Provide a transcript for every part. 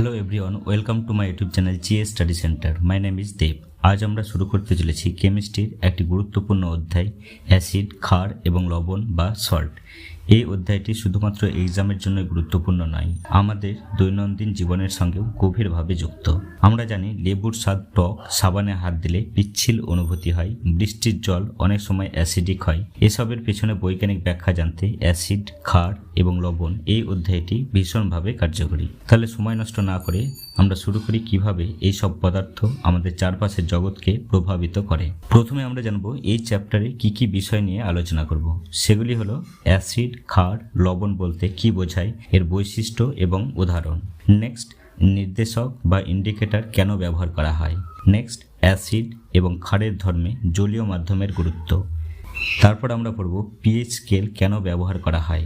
Hello everyone welcome to my YouTube channel GS study centre my name is Dev আজ আমরা শুরু করতে চলেছি কেমিস্ট্রির একটি গুরুত্বপূর্ণ অধ্যায় অ্যাসিড ক্ষার এবং লবণ বা সল্ট এই অধ্যায়টি শুধুমাত্র এক্সামের জন্য গুরুত্বপূর্ণ নয়, আমাদের দৈনন্দিন জীবনের সঙ্গেও গভীরভাবে যুক্ত। আমরা জানি, লেবুর স্বাদ টক, সাবানে হাত দিলে পিচ্ছিল অনুভূতি হয়, বৃষ্টির জল অনেক সময় অ্যাসিডিক হয়। এসবের পেছনে বৈজ্ঞানিক ব্যাখ্যা জানতে অ্যাসিড ক্ষার এবং লবণ এই অধ্যায়টি ভীষণভাবে কার্যকরী। তাহলে সময় নষ্ট না করে আমরা শুরু করি কীভাবে এই সব পদার্থ আমাদের চারপাশের জগৎকে প্রভাবিত করে। প্রথমে আমরা জানব এই চ্যাপ্টারে কি কি বিষয় নিয়ে আলোচনা করব। সেগুলি হলো অ্যাসিড ক্ষার, লবণ বলতে কি বোঝায়, এর বৈশিষ্ট্য এবং উদাহরণ। নেক্সট নির্দেশক বা ইন্ডিকেটর কেন ব্যবহার করা হয়? নেক্সট অ্যাসিড এবং ক্ষারের ধর্মে জলীয় মাধ্যমের গুরুত্ব। তারপর আমরা পড়ব পিএইচ স্কেল কেন ব্যবহার করা হয়।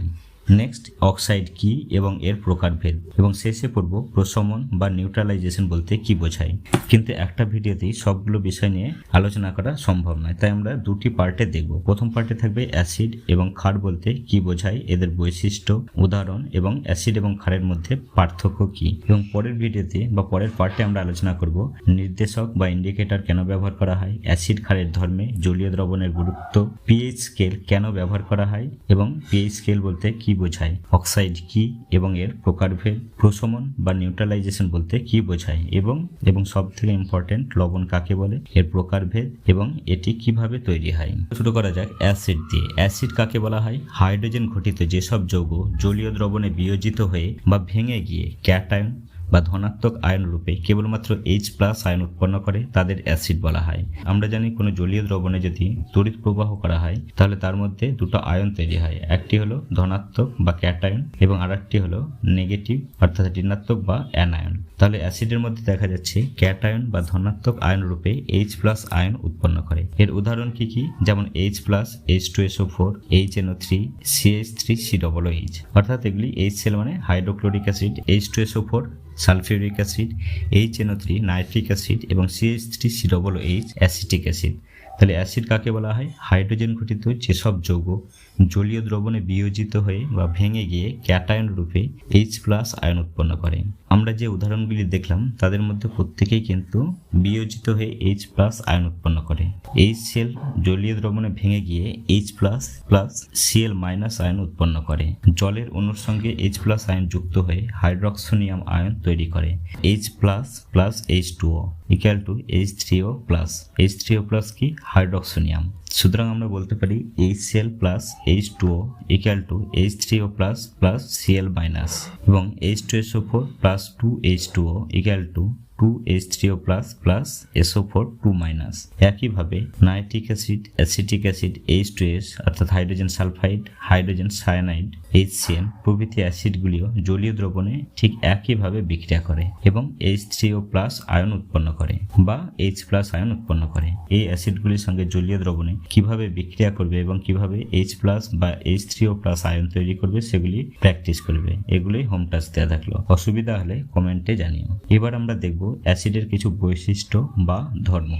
নেক্সট অক্সাইড কি এবং এর প্রকারভেদ এবং শেষে পড়ব প্রশমন বা নিউট্রালাইজেশন বলতে কি বোঝায়। কিন্তু একটা ভিডিওতেই সবগুলো বিষয় নিয়ে আলোচনা করা সম্ভব নয়। তাই আমরা দুটি পার্টে দেখব। প্রথম পার্টে থাকবে অ্যাসিড এবং ক্ষার বলতে কি বোঝায়, এদের বৈশিষ্ট্য, উদাহরণ এবং অ্যাসিড এবং ক্ষারের মধ্যে পার্থক্য কি। এবং পরের ভিডিওতে বা পরের পার্টে আমরা আলোচনা করব নির্দেশক বা ইন্ডিকেটর কেন ব্যবহার করা হয় অ্যাসিড ক্ষারের ধর্মে জলীয় দ্রবণের গুরুত্ব পিএইচ স্কেল কেন ব্যবহার করা হয় এবং পিএইচ স্কেল বলতে কি বোঝায়? অক্সাইড কি এবং এর প্রকারভেদ? প্রশমন বা নিউট্রালাইজেশন বলতে কি বোঝায়? এবং এবং সব থেকে ইম্পর্টেন্ট লবণ কাকে বলে? এর প্রকারভেদ এবং এটি কীভাবে তৈরি হয়? শুরু করা যাক, অ্যাসিড দিয়ে। অ্যাসিড কাকে বলা হয়? হাইড্রোজেন ঘটিত যেসব যৌগ জলীয় দ্রবণে বিয়োজিত হয়ে বা ভেঙে গিয়ে ক্যাটায়ন বা ধনাত্মক আয়ন রূপে কেবলমাত্র এইচ প্লাস আয়ন উৎপন্ন করে, তাদের অ্যাসিড বলা হয়। আমরা জানি কোনো জলীয় দ্রবণে যদি তড়িৎ প্রবাহ করা হয়, তাহলে তার মধ্যে দুটো আয়ন তৈরি হয়। একটি হলো ধনাত্মক বা ক্যাটায়ন এবং আরেকটি হলো নেগেটিভ অর্থাৎ ঋণাত্মক বা অ্যানায়ন তাহলে অ্যাসিডের মধ্যে দেখা যাচ্ছে ক্যাটায়ন বা ধনাত্মক আয়ন রূপে এইচ প্লাস আয়ন উৎপন্ন করে। এর উদাহরণ কি কি? যেমন H plus H two SO four H NO three CH three C double H অর্থাৎ এগুলি এইচ সেল মানে hydrochloric acid H two SO four sulphuric acid H NO three nitric acid এবং CH three C double H acetic acid. তাহলে acid কাকে বলা হয়? Hydrogen ঘটিত যেসব যৌগ জলীয় দ্রবণে বিয়োজিত হয়ে বা ভেঙে গিয়ে ক্যাটায়ন রূপে এইচ প্লাস আয়ন উৎপন্ন করে। আমরা যে উদাহরণগুলি দেখলাম, তাদের মধ্যে প্রত্যেকেই কিন্তু বিয়োজিত হয়ে এইচ প্লাস আয়ন উৎপন্ন করে। এইচ সেল জলীয় দ্রবণে ভেঙে গিয়ে H plus plus Cl minus ion উৎপন্ন করে। জলের অণুর সঙ্গে এইচ প্লাস আয়ন যুক্ত হয়ে হাইড্রক্সোনিয়াম আয়ন তৈরি করে। H plus plus H two O equal to H three O plus H three O plus কি? হাইড্রক্সোনিয়াম সুতরাং আমরা বলতে পারি H Cl plus H two O equal to H three O plus plus Cl minus এবং H two S O four plus two H two O equal to two H three O plus plus SO four two minus একইভাবে nitric acid acetic acid H two S অর্থাৎ hydrogen sulphide hydrogen cyanide H CN প্রভৃতি অ্যাসিডগুলিও জলীয় দ্রবণে ঠিক একইভাবে বিক্রিয়া করে এবং H three O plus ion উৎপন্ন করে বা এইচ প্লাস আয়ন উৎপন্ন করে। এই অ্যাসিডগুলির সঙ্গে জলীয় দ্রবণে কীভাবে বিক্রিয়া করবে এবং কীভাবে এইচ প্লাস বা H three O plus ion তৈরি করবে সেগুলি প্র্যাকটিস করবে। এগুলোই হোম টাস্ক দেওয়া থাকল। অসুবিধা হলে কমেন্টে জানিও। এবার আমরা দেখব অ্যাসিডের কিছু বৈশিষ্ট্য বা ধর্ম।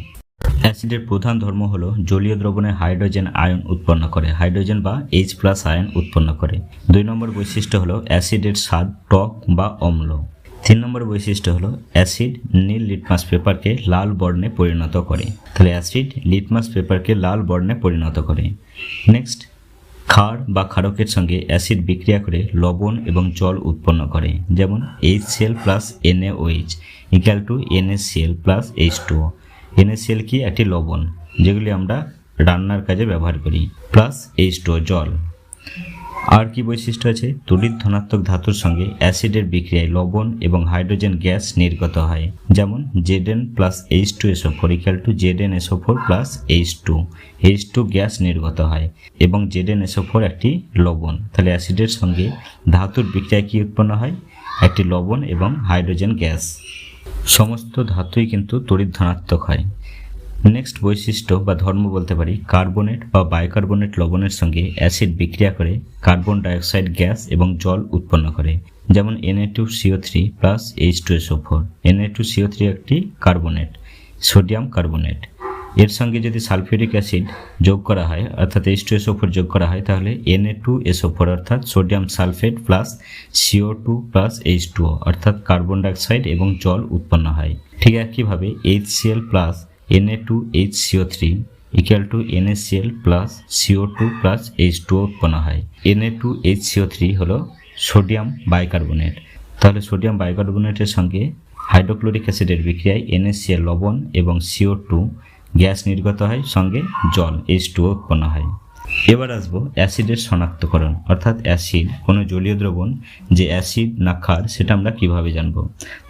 অ্যাসিডের প্রধান ধর্ম হল জলীয় দ্রবণে হাইড্রোজেন আয়ন উৎপন্ন করে। হাইড্রোজেন বা এইচ প্লাস আয়ন উৎপন্ন করে। দুই নম্বর বৈশিষ্ট্য হলো অ্যাসিডের স্বাদ, টক বা অম্ল। তিন নম্বর বৈশিষ্ট্য হলো অ্যাসিড নীল লিটমাস পেপারকে লাল বর্ণে পরিণত করে। তাহলে অ্যাসিড লিটমাস পেপারকে লাল বর্ণে পরিণত করে। নেক্সট ক্ষার বা ক্ষারকের সঙ্গে অ্যাসিড বিক্রিয়া করে লবণ এবং জল উৎপন্ন করে, যেমন H C L plus N A O H equal to N A C L plus H two N A C L কি? একটি লবণ, যেগুলি আমরা রান্নার কাজে ব্যবহার করি প্লাস এইচ টু জল। আর কি বৈশিষ্ট্য আছে? তড়িৎ ধনাত্মক ধাতুর সঙ্গে অ্যাসিডের বিক্রিয়ায় লবণ এবং হাইড্রোজেন গ্যাস নির্গত হয়। যেমন Z N plus H two S O four equal to Z N S O four plus H two H two gas নির্গত হয় এবং জেড এন এসও ফোর একটি লবণ। তাহলে অ্যাসিডের সঙ্গে ধাতুর বিক্রিয়ায় কি উৎপন্ন হয়? একটি লবণ এবং হাইড্রোজেন গ্যাস। সমস্ত ধাতুই কিন্তু তড়িৎ ধনাত্মক হয়। নেক্সট বৈশিষ্ট্য বা ধর্ম বলতে পারি কার্বনেট বা বাইকার্বনেট লবণের সঙ্গে অ্যাসিড বিক্রিয়া করে কার্বন ডাইঅক্সাইড গ্যাস এবং জল উৎপন্ন করে। যেমন N A two C O three plus H two S O four N A two C O three একটি কার্বনেট সোডিয়াম কার্বনেট এর সঙ্গে যদি সালফিউরিক অ্যাসিড যোগ করা হয়, অর্থাৎ এইচ টু এসও ফোর যোগ করা হয়, তাহলে N A two S O four অর্থাৎ sodium sulphate plus C O two plus H two অর্থাৎ কার্বন ডাইঅক্সাইড এবং জল উৎপন্ন হয়। ঠিক একইভাবে H C L plus N A two H C O three equal to N A C L plus C O two plus H two উৎপন্ন হয়। N A two H C O three হলো sodium bicarbonate তাহলে sodium বাইকার্বনেটের সঙ্গে hydrochloric অ্যাসিডের বিক্রিয়ায় NaCl লবণ এবং সিও টু গ্যাস নির্গত হয়, সঙ্গে জল এইচ টু উৎপন্ন হয়। এবার আসব অ্যাসিডের শনাক্তকরণ, অর্থাৎ অ্যাসিড, কোনো জলীয় দ্রবণ যে অ্যাসিড না ক্ষার, সেটা আমরা কীভাবে জানব?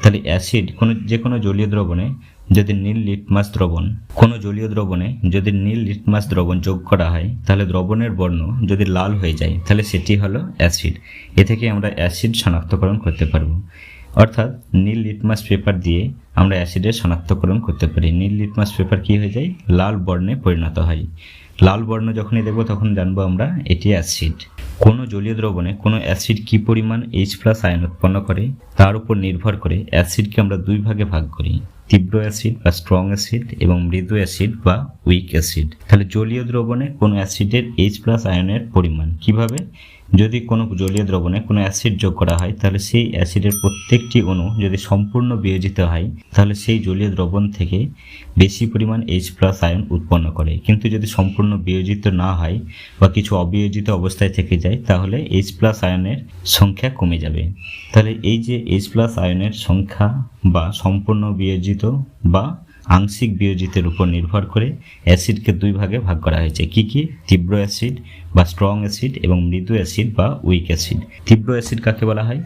তাহলে অ্যাসিড কোনো, যে কোনো জলীয় দ্রবণে যদি নীল লিটমাস দ্রবণ, কোনো জলীয় দ্রবণে যদি নীল লিটমাস দ্রবণ যোগ করা হয়, তাহলে দ্রবণের বর্ণ যদি লাল হয়ে যায়, তাহলে সেটি হলো অ্যাসিড। এ থেকে আমরা অ্যাসিড শনাক্তকরণ করতে পারব। অর্থাৎ নীল লিটমাস পেপার দিয়ে আমরা অ্যাসিডের শনাক্তকরণ করতে পারি। নীল লিটমাস পেপার কি হয়ে যায়? লাল বর্ণে পরিণত হয়। লাল বর্ণ যখনই দেখব, তখন জানব আমরা এটি অ্যাসিড। কোনো জলীয় দ্রবণে কোনো অ্যাসিড কি পরিমাণ এইচ প্লাস আয়ন উৎপন্ন করে? তার উপর নির্ভর করে অ্যাসিডকে আমরা দুই ভাগে ভাগ করি। তীব্র অ্যাসিড বা স্ট্রং অ্যাসিড এবং মৃদু অ্যাসিড বা উইক অ্যাসিড। তাহলে জলীয় দ্রবণে কোনো অ্যাসিডের এইচ প্লাস আয়নের পরিমাণ কীভাবে? যদি কোনো জলীয় দ্রবণে কোনো অ্যাসিড যোগ করা হয়, তাহলে সেই অ্যাসিডের প্রত্যেকটি অণু যদি সম্পূর্ণ বিয়োজিত হয়, তাহলে সেই জলীয় দ্রবণ থেকে বেশি পরিমাণ এইচ প্লাস আয়ন উৎপন্ন করে। কিন্তু যদি সম্পূর্ণ বিয়োজিত না হয় বা কিছু অবিয়োজিত অবস্থায় থেকে যায়, তাহলে এইচ প্লাস আয়নের সংখ্যা কমে যাবে। তাহলে এই যে এইচ প্লাস আয়নের সংখ্যা বা সম্পূর্ণ বিয়োজিত বা আংশিক বিয়োজিতের উপর নির্ভর করে অ্যাসিডকে দুই ভাগে ভাগ করা হয়েছে। কি কি? তীব্র অ্যাসিড বা স্ট্রং অ্যাসিড এবং মৃদু অ্যাসিড বা উইক অ্যাসিড। তীব্র অ্যাসিড কাকে বলা হয়?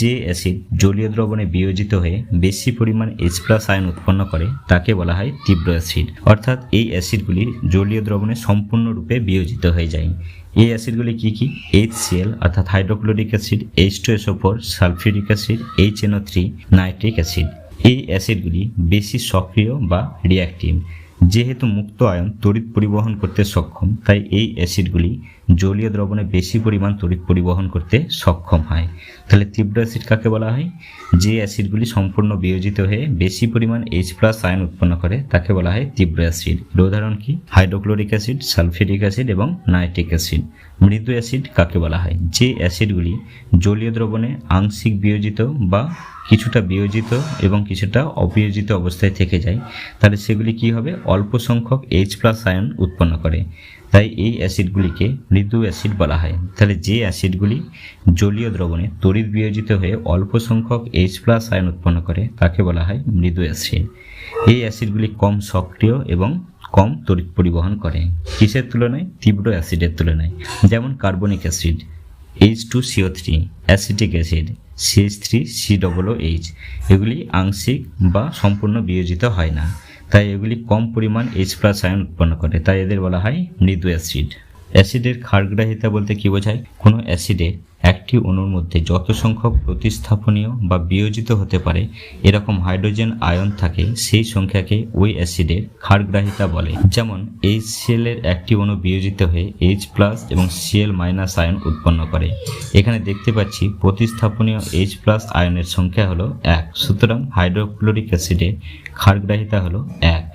যে অ্যাসিড জলীয় দ্রবণে বিয়োজিত হয়ে বেশি পরিমাণ এইচ প্লাস আয়ন উৎপন্ন করে, তাকে বলা হয় তীব্র অ্যাসিড। অর্থাৎ এই অ্যাসিডগুলি জলীয় দ্রবণে সম্পূর্ণরূপে বিয়োজিত হয়ে যায়। এই অ্যাসিডগুলি কি কি? এইচ সিএল অর্থাৎ hydrochloric acid H two S O four sulphuric acid H N O three nitric acid. এই অ্যাসিডগুলি বেশি সক্রিয় বা রিয়াক্টিভ যেহেতু মুক্ত আয়ন তড়িৎ পরিবহন করতে সক্ষম, তাই এই অ্যাসিডগুলি জলীয় দ্রবণে বেশি পরিমাণ তড়িৎ পরিবহন করতে সক্ষম হয়। তাহলে তীব্র অ্যাসিড কাকে বলা হয়? যে অ্যাসিডগুলি সম্পূর্ণ বিয়োজিত হয়ে বেশি পরিমাণ এইচ প্লাস আয়ন উৎপন্ন করে, তাকে বলা হয় তীব্র অ্যাসিড। এর উদাহরণ কি? হাইড্রোক্লোরিক অ্যাসিড, সালফিউরিক অ্যাসিড এবং নাইট্রিক অ্যাসিড। মৃদু অ্যাসিড কাকে বলা হয়? যে অ্যাসিডগুলি জলীয় দ্রবণে আংশিক বিয়োজিত বা কিছুটা বিয়োজিত এবং কিছুটা অবিয়োজিত অবস্থায় থেকে যায়, তাহলে সেগুলি কি হবে? অল্প সংখ্যক এইচ প্লাস আয়ন উৎপন্ন করে। তাই এই অ্যাসিডগুলিকে মৃদু অ্যাসিড বলা হয়। তাহলে যে অ্যাসিডগুলি জলীয় দ্রবণে তড়িৎ বিয়োজিত হয়ে অল্প সংখ্যক এইচ প্লাস আয়ন উৎপন্ন করে, তাকে বলা হয় মৃদু অ্যাসিড। এই অ্যাসিডগুলি কম সক্রিয় এবং কম তড়িৎ পরিবহন করে। কিসের তুলনায়? তীব্র অ্যাসিডের তুলনায়। যেমন carbonic acid H two C O three acetic acid C H three C double H এগুলি আংশিক বা সম্পূর্ণ বিয়োজিত হয় না। তাই এগুলি কম পরিমাণ এইচ প্লাস আয়ন উৎপন্ন করে। তাই এদের বলা হয় মৃদু অ্যাসিড অ্যাসিডের ক্ষারগ্রাহিতা বলতে কি বোঝায়? কোনো অ্যাসিডে একটি অণুর মধ্যে যত সংখ্যক প্রতিস্থাপনীয় বা বিয়োজিত হতে পারে, এরকম হাইড্রোজেন আয়ন থাকে, সেই সংখ্যাকে ওই অ্যাসিডের ক্ষারগ্রাহিতা বলে। যেমন এইচ সিএলের একটি অণু বিয়োজিত হয়ে এইচ প্লাস এবং সিএল মাইনাস আয়ন উৎপন্ন করে। এখানে দেখতে পাচ্ছি প্রতিস্থাপনীয় এইচ প্লাস আয়নের সংখ্যা হলো এক। সুতরাং হাইড্রোক্লোরিক অ্যাসিডের ক্ষারগ্রাহিতা হলো এক।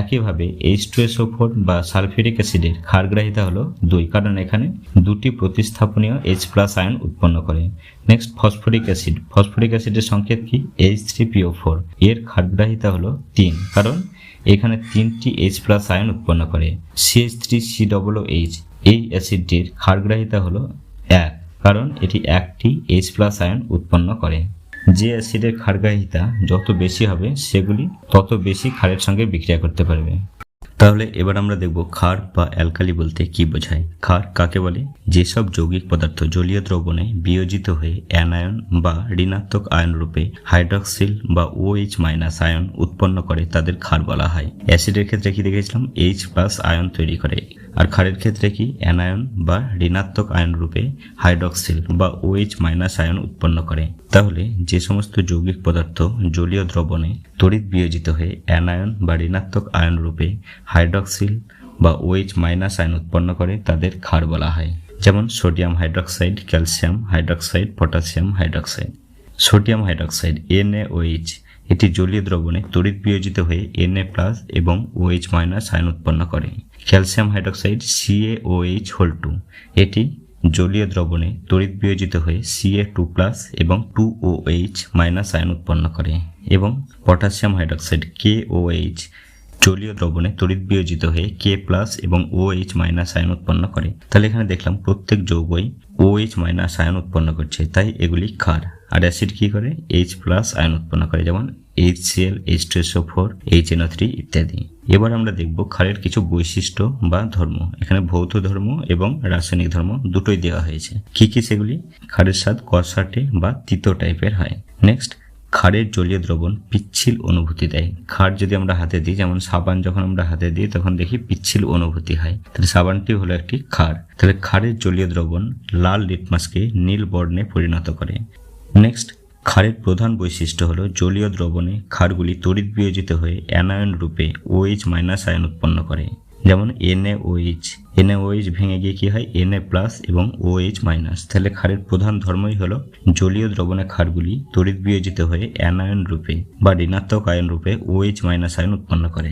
একইভাবে H two S O four বা সালফিউরিক অ্যাসিডের ক্ষারগ্রাহিতা হলো দুই, কারণ এখানে দুটি প্রতিস্থাপনীয় এইচ প্লাস আয়ন উৎপন্ন করে। নেক্সট ফসফরিক অ্যাসিড ফসফরিক অ্যাসিডের সংকেত কি? এইচ থ্রি পিও ফোর এর ক্ষারগ্রাহিতা হলো তিন, কারণ এখানে তিনটি এইচ প্লাস আয়ন উৎপন্ন করে। C H three C double H এই অ্যাসিডটির ক্ষারগ্রাহিতা হলো এক, কারণ এটি একটি এইচ প্লাস আয়ন উৎপন্ন করে। যে অ্যাসিডের ক্ষারগ্রাহিতা যত বেশি হবে সেগুলি তত বেশি ক্ষারের সঙ্গে বিক্রিয়া করতে পারবে। তাহলে এবার আমরা দেখব ক্ষার বা অ্যালকালি বলতে কি বোঝায়। ক্ষার কাকে বলে? যেসব যৌগিক পদার্থ জলীয় দ্রবণে বিয়োজিত হয়ে অ্যানায়ন বা ঋণাত্মক আয়ন রূপে হাইড্রক্সিল বা ওএইচ মাইনাস আয়ন উৎপন্ন করে তাদের ক্ষার বলা হয়। অ্যাসিডের ক্ষেত্রে কি দেখেছিলাম? এইচ প্লাস আয়ন তৈরি করে। আর ক্ষারের ক্ষেত্রে কি? অ্যানায়ন বা ঋণাত্মক আয়ন রূপে হাইড্রক্সিল বা ওএইচ মাইনাস আয়ন উৎপন্ন করে। তাহলে যে সমস্ত যৌগিক পদার্থ জলীয় দ্রবণে তড়িৎ বিয়োজিত হয়ে অ্যানায়ন বা ঋণাত্মক আয়ন রূপে হাইড্রক্সিল বা ওএইচ মাইনাস আয়ন উৎপন্ন করে তাদের ক্ষার বলা হয়। যেমন sodium hydroxide, calcium hydroxide potassium hydroxide. Sodium hydroxide, N A O H, এটি জলীয় দ্রবণে তড়িৎ বিয়োজিত হয়ে Na প্লাস এবং ওএইচ মাইনাস আয়ন উৎপন্ন করে। Calcium hydroxide CaOH whole two, এটি জলীয় দ্রবণে তড়িৎ বিয়োজিত হয়ে Ca টু প্লাস এবং two O H minus ion উৎপন্ন করে। এবং পটাশিয়াম হাইড্রক্সাইড KOH জলীয় দ্রবণে তড়িৎ বিয়োজিত হয়ে কে প্লাস এবং ও এইচ মাইনাস আয়ন উৎপন্ন করে। তাহলে এখানে দেখলাম প্রত্যেক যৌগই ও এইচ মাইনাস আয়ন উৎপন্ন করছে, তাই এগুলি ক্ষার। আর অ্যাসিড কি করে? এইচ প্লাস আয়ন উৎপন্ন করে, যেমন H C L H two S O four H N O three ইত্যাদি। এবার আমরা দেখব ক্ষারের কিছু বৈশিষ্ট্য বা ধর্ম। এখানে ভৌত ধর্ম এবং রাসায়নিক ধর্ম দুটোই দেওয়া হয়েছে। কি কি সেগুলি? ক্ষারের স্বাদ কষাটে বা তিতো টাইপের হয়। নেক্সট ক্ষারের জলীয় দ্রবণ পিচ্ছিল অনুভূতি দেয়। ক্ষার যদি আমরা হাতে দিই, যেমন সাবান যখন আমরা হাতে দিই, তখন দেখি পিচ্ছিল অনুভূতি হয়। তাহলে সাবানটি হলো একটি ক্ষার তাহলে ক্ষারের জলীয় দ্রবণ লাল লিটমাসকে নীল বর্ণে পরিণত করে। নেক্সট ক্ষারের প্রধান বৈশিষ্ট্য হলো জলীয় দ্রবণে ক্ষারগুলি তড়িৎ বিয়োজিত হয়ে অ্যানায়ন রূপে ওএইচ মাইনাস আয়ন উৎপন্ন করে। যেমন এনএওএইচ এনএওএইচ ভেঙে গিয়ে কী হয়? এনএ প্লাস এবং ওএইচ মাইনাস। তাহলে ক্ষারের প্রধান ধর্মই হলো জলীয় দ্রবণে ক্ষারগুলি তড়িৎ বিয়োজিত হয়ে অ্যানায়ন রূপে বা ঋণাত্মক আয়ন রূপে ওএইচ মাইনাস আয়ন উৎপন্ন করে।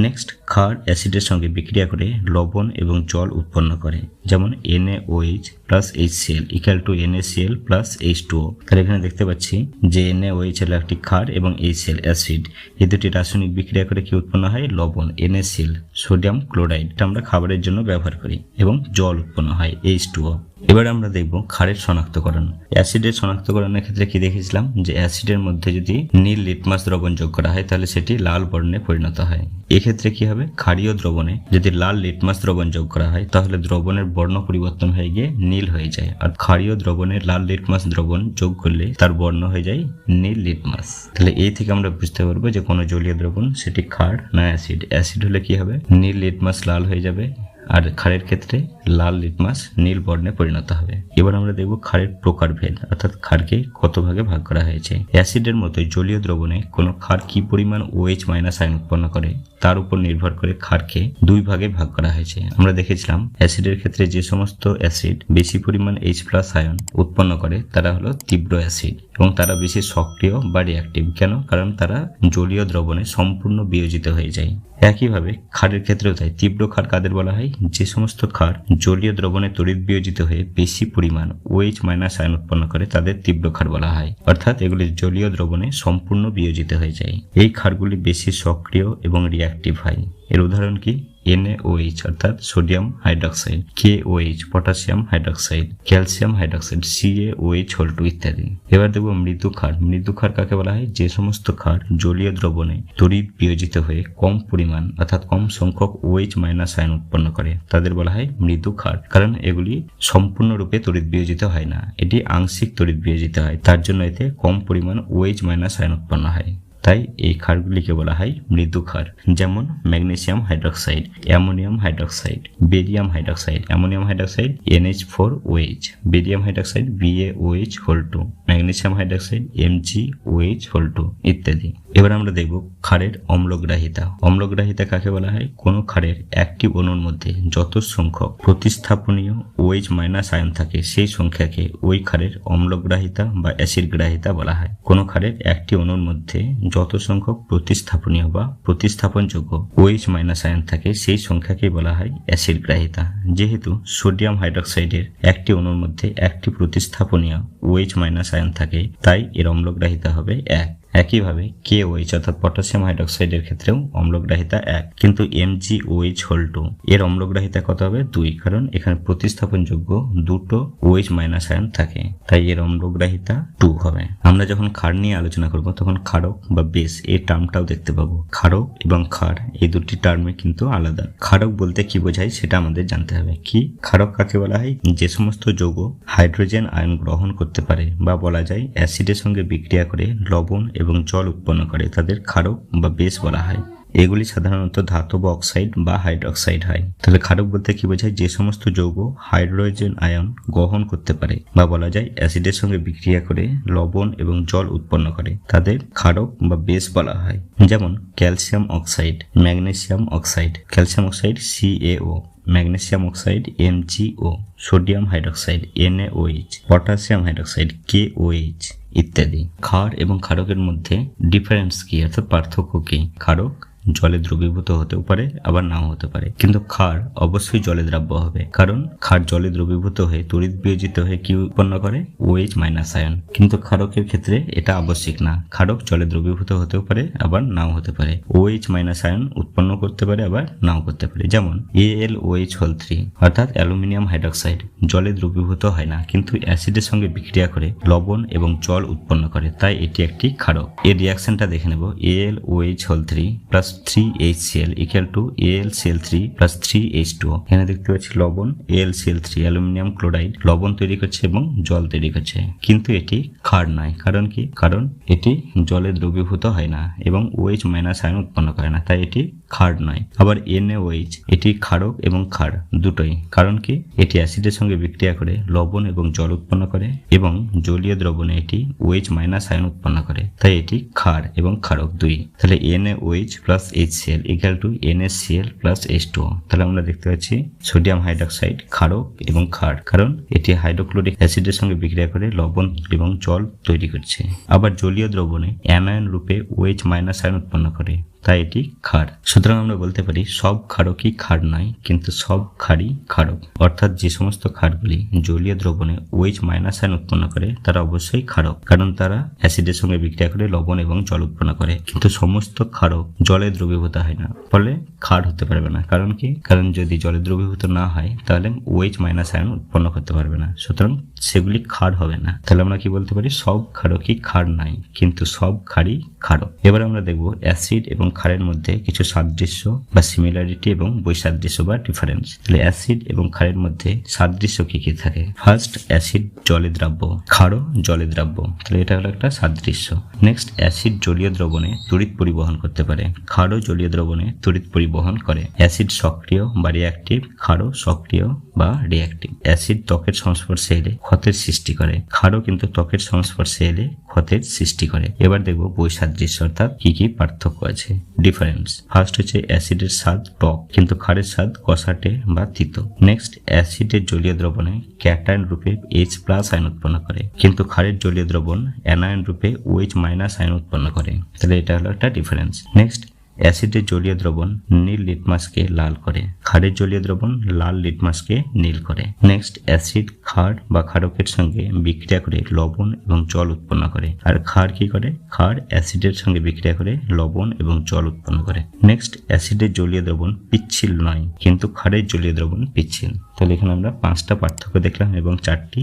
নেক্সট ক্ষার অ্যাসিডের সঙ্গে বিক্রিয়া করে লবণ এবং জল উৎপন্ন করে, যেমন NaOH plus HCl equal to NaCl plus H2O তাহলে এখানে দেখতে পাচ্ছি যে NaOH হলো একটি ক্ষার এবং HCl অ্যাসিড। এই দুটি রাসায়নিক বিক্রিয়া করে কি উৎপন্ন হয়? লবণ NaCl সোডিয়াম ক্লোরাইড এটা আমরা খাবারের জন্য ব্যবহার করি এবং জল উৎপন্ন হয় H2O এবার আমরা দেখব ক্ষারের শনাক্তকরণ। অ্যাসিডের শনাক্তকরণের ক্ষেত্রে কি দেখেছিলাম? যে অ্যাসিডের মধ্যে যদি নীল লিটমাস দ্রবণ যোগ করা হয়, তাহলে সেটি লাল বর্ণে পরিণত হয়। এক্ষেত্রে কি হবে? ক্ষারীয় দ্রবণে যদি লাল লিটমাস দ্রবণ যোগ করা হয়, তাহলে দ্রবণের বর্ণ পরিবর্তন হয়ে গিয়ে নীল হয়ে যায়। আর ক্ষারীয় দ্রবণে লাল লিটমাস দ্রবণ যোগ করলে তার বর্ণ হয়ে যায় নীল লিটমাস তাহলে এই থেকে আমরা বুঝতে পারব যে কোনো জলীয় দ্রবণ, সেটি ক্ষার না অ্যাসিড। অ্যাসিড হলে কি হবে? নীল লিটমাস লাল হয়ে যাবে। আর ক্ষারের ক্ষেত্রে লাল লিটমাস নীল বর্ণে পরিণত হবে। এবার আমরা দেখব ক্ষারের প্রকারভেদ, অর্থাৎ ক্ষারকে কত ভাগে ভাগ করা হয়েছে। অ্যাসিডের মতো জলীয় দ্রবণে কোনো ক্ষার কি পরিমাণ ওএইচ মাইনাস আয়ন উৎপন্ন করে, তার উপর নির্ভর করে ক্ষারকে দুই ভাগে ভাগ করা হয়েছে। আমরা দেখেছিলাম, অ্যাসিডের ক্ষেত্রে যে সমস্ত অ্যাসিড বেশি পরিমাণ এইচ প্লাস আয়ন উৎপন্ন করে, তারা হলো তীব্র অ্যাসিড এবং তারা বেশি সক্রিয় বা রিয়াক্টিভ কেন? কারণ তারা জলীয় দ্রবণে সম্পূর্ণ বিয়োজিত হয়ে যায়। একইভাবে ক্ষারের ক্ষেত্রেও তাই, তীব্র ক্ষার কাদের বলা হয়? যে সমস্ত ক্ষার জলীয় দ্রবণে তড়িৎ বিয়োজিত হয়ে বেশি পরিমাণ ওএইচ মাইনাস আয়ন উৎপন্ন করে তাদের তীব্র ক্ষার বলা হয়। অর্থাৎ এগুলি জলীয় দ্রবণে সম্পূর্ণ বিয়োজিত হয়ে যায়। এই ক্ষারগুলি বেশি সক্রিয় এবং রিয়াক্টিভ হয়। এর উদাহরণ কি? NaOH অর্থাৎ sodium hydroxide KOH potassium hydroxide calcium hydroxide CaOH whole two ইত্যাদি। এবার দেখব মৃদু ক্ষার। মৃদু ক্ষার কাকে বলা হয়? যে সমস্ত ক্ষার জলীয় দ্রবণে তড়িৎ বিয়োজিত হয়ে কম পরিমাণ অর্থাৎ কম সংখ্যক OH মাইনাস আয়ন উৎপন্ন করে। তাদের বলা হয় মৃদু ক্ষার। কারণ এগুলি সম্পূর্ণরূপে তড়িৎ বিয়োজিত হয় না। এটি আংশিক তড়িৎ বিয়োজিত হয়। তার জন্য এতে কম পরিমাণ OH মাইনাস আয়ন উৎপন্ন হয়। তাই এই ক্ষারগুলিকে বলা হয় মৃদু ক্ষার, যেমন magnesium hydroxide, ammonium hydroxide, barium hydroxide, ammonium hydroxide, N H four O H, barium hydroxide, B A O H whole two, magnesium hydroxide, M G O H whole two, ইত্যাদি। এবার আমরা দেখব ক্ষারের অম্লগ্রাহিতা। অম্লগ্রাহিতা কাকে বলা হয়? কোনো ক্ষারের একটি অণুর মধ্যে যত সংখ্যক প্রতিস্থাপনীয় ওয়েজ মাইনাস আয়ন থাকে, সেই সংখ্যাকে ওই ক্ষারের অম্লগ্রাহিতা বা অ্যাসিড গ্রাহিতা বলা হয়। কোনো ক্ষারের একটি অণুর মধ্যে যত সংখ্যক প্রতিস্থাপনীয় বা প্রতিস্থাপনযোগ্য ওএইচ মাইনাস আয়ন থাকে, সেই সংখ্যাকে বলা হয় অ্যাসিড গ্রাহিতা যেহেতু সোডিয়াম হাইড্রক্সাইডের একটি অণুর মধ্যে একটি প্রতিস্থাপনীয় ওয়েজ মাইনাস আয়ন থাকে, তাই এর অম্লগ্রাহিতা হবে এক। একইভাবে কে ওইচ অর্থাৎ পটাশিয়াম হাইড্রক্সাইডের ক্ষেত্রেও অম্লগ্রাহিতা এক, কিন্তু এমজি ওইচ হোল টু এর অম্লগ্রাহিতা কত হবে? দুই, কারণ এখানে প্রতিস্থাপনযোগ্য দুটো ওইচ মাইনাস আয়ন থাকে, তাই এর অম্লগ্রাহিতা টু হবে। আমরা যখন ক্ষার নিয়ে আলোচনা করব, তখন ক্ষারক বা বেস এই টার্মটাও দেখতে পাবো। ক্ষারক এবং ক্ষার, এই দুটি টার্মে কিন্তু আলাদা। ক্ষারক বলতে কি বোঝায় সেটা আমাদের জানতে হবে। কি? ক্ষারক কাকে বলা হয়? যে সমস্ত যৌগ হাইড্রোজেন আয়ন গ্রহণ করতে পারে, বা বলা যায় অ্যাসিডের সঙ্গে বিক্রিয়া করে লবণ এবং জল উৎপন্ন করে, তাদের ক্ষারক বা বেশ বলা হয়। এগুলি সাধারণত ধাতব অক্সাইড বা হাইড্রক্সাইড হয়। তাহলে ক্ষারক বলতে কি বোঝায়? যে সমস্ত যৌগ হাইড্রোজেন আয়ন গ্রহণ করতে পারে বা বলা যায় অ্যাসিডের সঙ্গে বিক্রিয়া করে লবণ এবং জল উৎপন্ন করে, তাদের ক্ষারক বা বেস বলা হয়। যেমন calcium oxide, magnesium oxide, calcium oxide C A O magnesium oxide M G O sodium hydroxide N A O H potassium hydroxide K O H ইত্যাদি। ক্ষার এবং ক্ষারকের মধ্যে ডিফারেন্স কি? অর্থাৎ পার্থক্য কি? ক্ষারক জলে দ্রবীভূত হতেও পারে, আবার নাও হতে পারে। কিন্তু ক্ষার অবশ্যই জলে দ্রাব্য হবে। কারণ ক্ষার জলে দ্রবীভূত হয়ে তড়িৎ বিয়োজিত হয়ে কি উৎপন্ন করে? ওএইচ মাইনাস আয়ন কিন্তু ক্ষারকের ক্ষেত্রে এটা আবশ্যিক না। ক্ষারক জলে দ্রবীভূত হতেও পারে, আবার নাও হতে পারে। ওএইচ মাইনাস আয়ন উৎপন্ন করতে পারে, আবার নাও করতে পারে। যেমন A L O H whole three অর্থাৎ অ্যালুমিনিয়াম হাইড্রক্সাইড। জলে দ্রবীভূত হয় না, কিন্তু অ্যাসিডের সঙ্গে বিক্রিয়া করে লবণ এবং জল উৎপন্ন করে। তাই এটি একটি ক্ষারক। এর রিয়াকশনটা দেখে নেব। A L O H whole three plus three H C L equal to L C L three plus three H two এখানে দেখতে পাচ্ছি লবণ L C L three aluminium chloride, লবণ তৈরি করছে এবং জল তৈরি করছে। কিন্তু এটি ক্ষার নয়। কারণ কি? কারণ এটি জলে দ্রবীভূত হয় না এবং ওএইচ মাইনাস আয়ন উৎপন্ন করে না। তাই এটি ক্ষার নয়। আবার এনএওএইচ, এটি ক্ষারক এবং ক্ষার দুটোই। কারণ কি? এটি অ্যাসিডের সঙ্গে বিক্রিয়া করে লবণ এবং জল উৎপন্ন করে এবং জলীয় দ্রবণে এটি ওএইচ মাইনাস আয়ন উৎপন্ন করে। তাই এটি ক্ষার এবং ক্ষারক দুই। তাহলে N A O H plus H H C L equal to N S C L plus H two তাহলে আমরা দেখতে পাচ্ছি সোডিয়াম হাইড্রক্সাইড ক্ষারক এবং ক্ষার কারণ এটি হাইড্রোক্লোরিক অ্যাসিডের সঙ্গে বিক্রিয়া করে লবণ এবং জল তৈরি করছে। আবার জলীয় দ্রবণে অ্যানায়ন রূপে ওএইচ মাইনাস আয়ন উৎপন্ন করে। তাই এটি ক্ষার সুতরাং আমরা বলতে পারি, সব ক্ষারকই ক্ষার নয়, কিন্তু সব ক্ষারই ক্ষারক অর্থাৎ যে সমস্ত ক্ষারগুলি জলীয় দ্রবণে ওয়েজ মাইনাস আয়ন উৎপন্ন করে, তারা অবশ্যই ক্ষারক কারণ তারা অ্যাসিডের সঙ্গে বিক্রিয়া করে লবণ এবং জল উৎপন্ন করে। কিন্তু সমস্ত ক্ষারক জলে দ্রবীভূত হয় না, ফলে ক্ষার হতে পারবে না। কারণ কি? কারণ যদি জলে দ্রবীভূত না হয়, তাহলে ওয়েজ মাইনাস আয়ন উৎপন্ন করতে পারবে না। সুতরাং সেগুলি ক্ষার হবে না। তাহলে আমরা কি বলতে পারি? সব ক্ষারকই ক্ষার নাই কিন্তু সব ক্ষারই ক্ষারক এবার আমরা দেখব অ্যাসিড এবং ক্ষারের মধ্যে কিছু সাদৃশ্য বা সিমিলারিটি এবং বৈসাদৃশ্য বা ডিফারেন্স তাহলে অ্যাসিড এবং ক্ষারের মধ্যে সাদৃশ্য কি কি থাকে? ফার্স্ট অ্যাসিড জলে দ্রাব্য। ক্ষারও জলে দ্রাব্য। তাহলে এটা হলো একটা সাদৃশ্য। নেক্সট অ্যাসিড জলীয় দ্রবণে তড়িৎ পরিবহন করতে পারে। ক্ষারও জলীয় দ্রবণে তড়িৎ পরিবহন করে। অ্যাসিড সক্রিয় বা রিঅ্যাক্টিভ ক্ষারও সক্রিয় বা রিঅ্যাক্টিভ অ্যাসিড ত্বকের সংস্পর্শে এলে ক্ষতের সৃষ্টি করে। ক্ষারও কিন্তু ত্বকের সংস্পর্শে এলে ক্ষতের সৃষ্টি করে। এবার দেখব বৈসাদৃশ্য অর্থাৎ কি কি পার্থক্য আছে। ডিফারেন্স ফার্স্ট হচ্ছে অ্যাসিডের স্বাদ টক, কিন্তু ক্ষারের স্বাদ কষাটে বা তিত। নেক্সট অ্যাসিডের জলীয় দ্রবণে ক্যাটায়ন রূপে এইচ প্লাস আয়ন উৎপন্ন করে, কিন্তু ক্ষারের জলীয় দ্রবণ অ্যানায়ন রূপে ওএইচ মাইনাস আয়ন উৎপন্ন করে। তাহলে এটা হলো একটা ডিফারেন্স নেক্সট অ্যাসিডের জলীয় দ্রবণ নীল লিটমাসকে লাল করে ক্ষারের জলীয় দ্রবণ লাল লিটমাসকে নীল করে। নেক্সট অ্যাসিড, ক্ষার বা ক্ষারকের সঙ্গে বিক্রিয়া করে লবণ এবং জল উৎপন্ন করে। আর ক্ষার কি করে? ক্ষার অ্যাসিডের সঙ্গে বিক্রিয়া করে লবণ এবং জল উৎপন্ন করে। নেক্সট অ্যাসিডের জলীয় দ্রবণ পিচ্ছিল নয়, কিন্তু ক্ষারের জলীয় দ্রবণ পিচ্ছিল। তাহলে এখানে আমরা পাঁচটা পার্থক্য দেখলাম এবং চারটি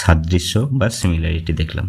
সাদৃশ্য বা সিমিলারিটি দেখলাম।